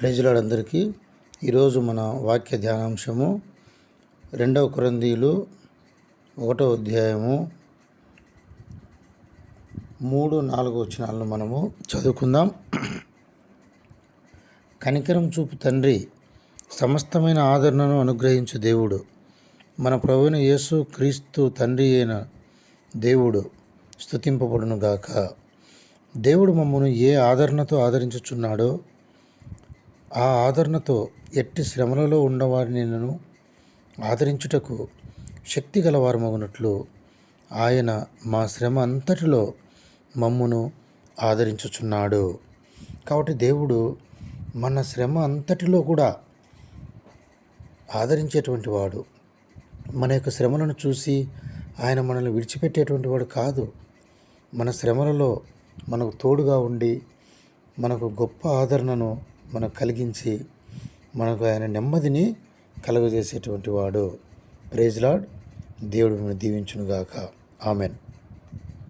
ప్రజలందరికీ ఈరోజు మన వాక్య ధ్యానాంశము రెండవ కురందీలు ఒకటో అధ్యాయము మూడు నాలుగు వచనాలను మనము చదువుకుందాం. కనికరం చూపు తండ్రి సమస్తమైన ఆదరణను అనుగ్రహించు దేవుడు. మన ప్రభుని యేసు క్రీస్తు తండ్రి అయిన దేవుడు స్తుతింపబడును గాక దేవుడు మమ్మను ఏ ఆదరణతో ఆదరించుచున్నాడో ఆ ఆదరణతో ఎట్టి శ్రమలలో ఉన్నవారిని ఆదరించుటకు శక్తి గలవారమగునట్లు ఆయన మా శ్రమ అంతటిలో మమ్మును ఆదరించుచున్నాడు. కాబట్టి దేవుడు మన శ్రమ అంతటిలో కూడా ఆదరించేటువంటి వాడు. మన యొక్క శ్రమలను చూసి ఆయన మనల్ని విడిచిపెట్టేటువంటి వాడు కాదు. మన శ్రమలలో మనకు తోడుగా ఉండి మనకు గొప్ప ఆదరణను మనకు కలిగించి మనకు ఆయన నెమ్మదిని కలుగజేసేటువంటి వాడు. ప్రేజ్లాడ్ దేవుడు మిమ్మల్ని దీవించునుగాక. ఆమెన్